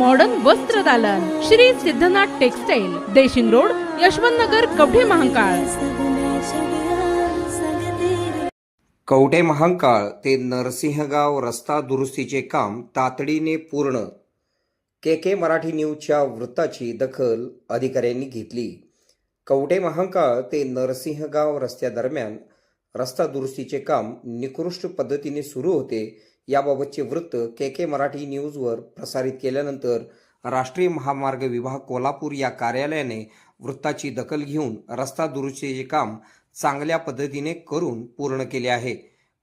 Modern वस्त्र दालन. Shri Siddhanath textile Deshing road Yashwant Nagar Kavathe Mahakal. Kavathe Mahankal ते नरसिंहगाव रस्ता दुरुस्तीचे काम तातडीने पूर्ण. के के मराठी न्यूजच्या वृत्ताची दखल अधिकाऱ्यांनी घेतली. कवठे महांकाळ ते नरसिंहगाव रस्त्यादरम्यान रस्ता दुरुस्तीचे काम निकृष्ट पद्धतीने सुरू होते. याबाबतचे वृत्त के के मराठी न्यूजवर प्रसारित केल्यानंतर राष्ट्रीय महामार्ग विभाग कोल्हापूर या कार्यालयाने वृत्ताची दखल घेऊन रस्ता दुरुस्तीचे काम चांगल्या पद्धतीने करून पूर्ण केले आहे.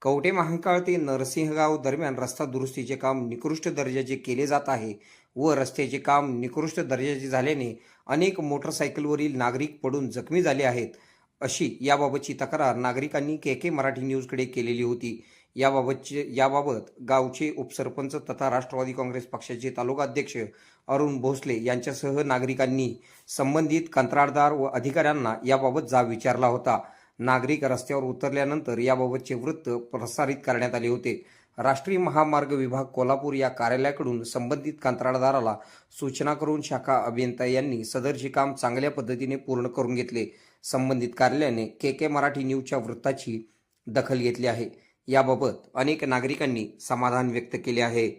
कवटे महांकाळ ते नरसिंहगाव दरम्यान रस्ता दुरुस्तीचे काम निकृष्ट दर्जाचे केले जात आहे व रस्त्याचे काम निकृष्ट दर्जाचे झाल्याने अनेक मोटरसायकलवरील नागरिक पडून जखमी झाले आहेत. अशी याबाबतची तक्रार नागरिकांनी के के मराठी न्यूजकडे केलेली होती. याबाबतचे याबाबत गावचे उपसरपंच तथा राष्ट्रवादी काँग्रेस पक्षाचे तालुका अध्यक्ष अरुण भोसले यांच्यासह नागरिकांनी संबंधित कंत्राटदार व अधिकाऱ्यांना याबाबत जाब विचारला होता. नागरिक रस्त्यावर उतरल्यानंतर याबाबतचे वृत्त प्रसारित करण्यात आले होते. राष्ट्रीय महामार्ग विभाग कोल्हापूर या कार्यालयाकडून संबंधित कंत्राटदाराला सूचना करून शाखा अभियंता यांनी सदरचे काम चांगल्या पद्धतीने पूर्ण करून घेतले. संबंधित कार्यालयाने के के मराठी न्यूजच्या वृत्ताची दखल घेतली आहे. याबाबत अनेक नागरिकांनी समाधान व्यक्त केले आहे.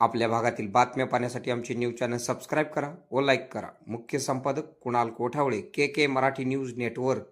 आपल्या भागातील बातम्या पाहण्यासाठी आमचे न्यूज चॅनल सबस्क्राईब करा व लाईक करा. मुख्य संपादक Kunal Kothawale K K Marathi news network.